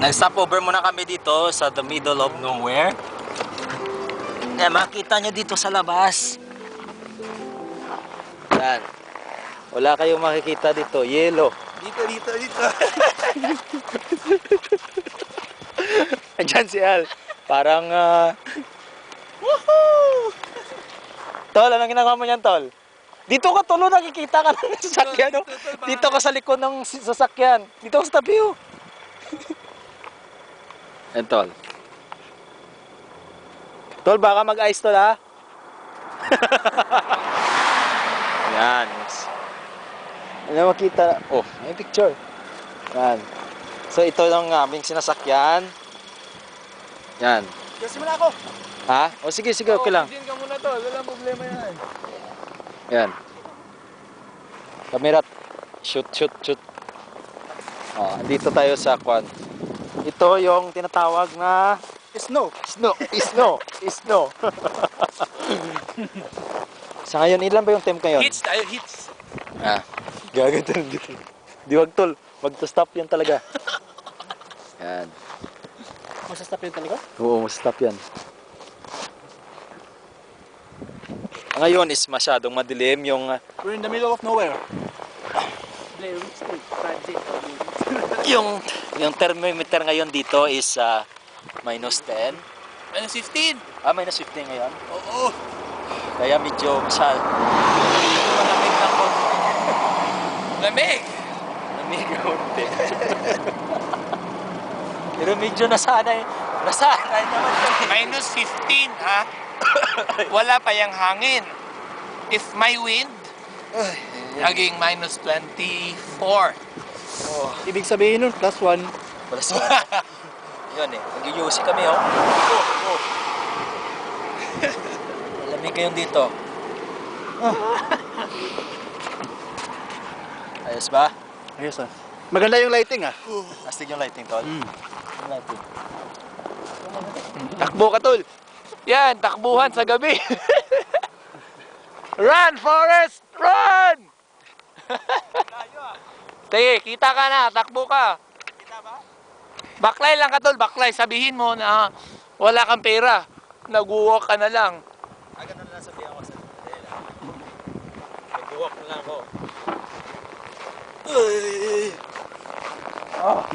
Nag-stop over muna kami dito sa the middle of nowhere. Eh, makita nyo dito sa labas. Yan. Wala kayong makikita dito. Yellow. Dito, dito, dito. Andyan si Al. Parang, ah... Woohoo! Tol, anong ginagawa mo niyan, Tol? Dito ka, Tol, oh, nakikita ka ng sasakyan, oh. Dito, Tol, baka- Dito ka sa likod ng sasakyan. Dito ka sa tabi, oh. Yan, Tol. Tol, baka mag-ice, Tol, ha? Yan. Ano makita? Oh, may picture. Yan. So, ito yung aming sinasakyan. Yan. Kasi mo na ako. Ha? O sige, sige, okay lang. Diyan ka muna to. Walang problema yan. Yan. Kamera. Shoot, shoot, shoot. Oh, dito tayo sa kwan. Ito yung tinatawag na Snow. snow, snow, snow. sa ngayon, ilan ba yung temp ngayon? Hits tayo, hits. Ah, gagatal dito. Di wag tol, wag to stop yan talaga. Yan. Masastap yun talaga? Oo, stop yan. Ngayon is masyadong madilim yung uh, We're in the middle of nowhere. Yung yung thermometer ngayon dito is uh, minus 10. Minus 15. Ah, minus 15 ngayon. Oo. Kaya medyo masyad. Malamig na ko. Lamig. Lamig konti. Pero medyo nasanay. Nasanay naman. Minus 15, ha? Wala pa yung hangin. If may wind, naging minus 24. Oh, Ibig sabihin nun, plus 1. wala sa Yun eh, mag-UC kami oh. Oh, oh. Malamig ngayon dito. Ayos ba? Ayos ah. Maganda yung lighting ah. Astig yung lighting, tol. Mm. Yung lighting. Takbo ka tol. Yan, takbuhan sa gabi. run, Forest! Run! Sige, kita ka na, takbo ka. Baklay lang ka tol, baklay. Sabihin mo na wala kang pera. Nag-walk ka na lang. Ah, ganun na lang sabihan ko sa Mandela. Nag-walk na lang ako.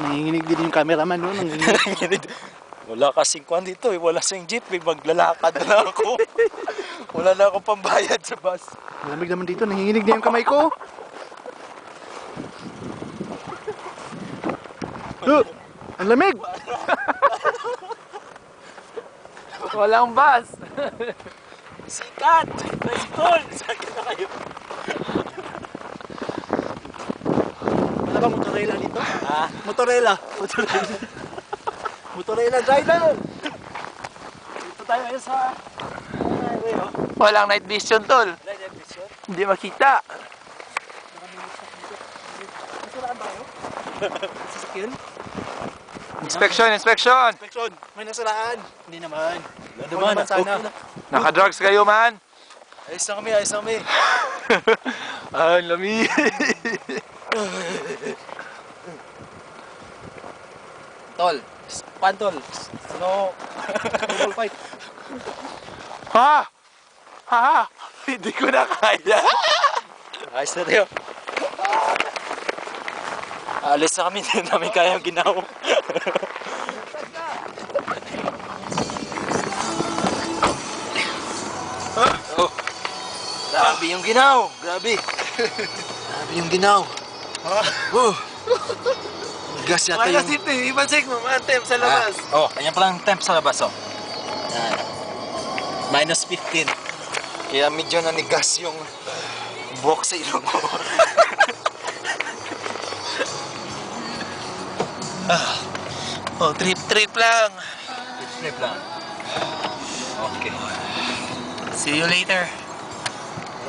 Nanginginig din yung cameraman no. Nanginginig. Wala kasing kwan dito eh. Wala sing jeep eh. Maglalakad na ako. Wala na akong pambayad sa bus. Malamig naman dito. Nanginginig na yung kamay ko. Oh, ang lamig. Walang bus. Sikat! Tricycle! Saan ka na kayo? Wala ba motorela dito? Ha? Motorela. Motorela. Motorela driver. Dito tayo ngayon sa... highway oh. Walang night vision tol. Light episode. Hindi makita. Sasakyan? Inspection, inspection. Inspection. May nasiraan. Hindi naman. Wala Huwag naman sana. Okay na. Naka-drugs kayo man. Ayos na kami, ayos na kami. Ang lamig. Tol, pan tol. Sino? Double fight. ha? Ha? Hindi ko na kaya. Ayos na tayo. Alis na kami, hindi namin kayang ginaw. oh. Grabe yung ginaw. Grabe. Grabe yung ginaw. Oh. Gas yata yung... dito, ipacheck mo man, temp sa labas. Ah, oh, ayan palang temp sa labas, oh. Yan. Minus 15. Kaya medyo nanigas yung buhok sa ilong ko. Oh, trip trip lang. Trip lang. Okay. See you later.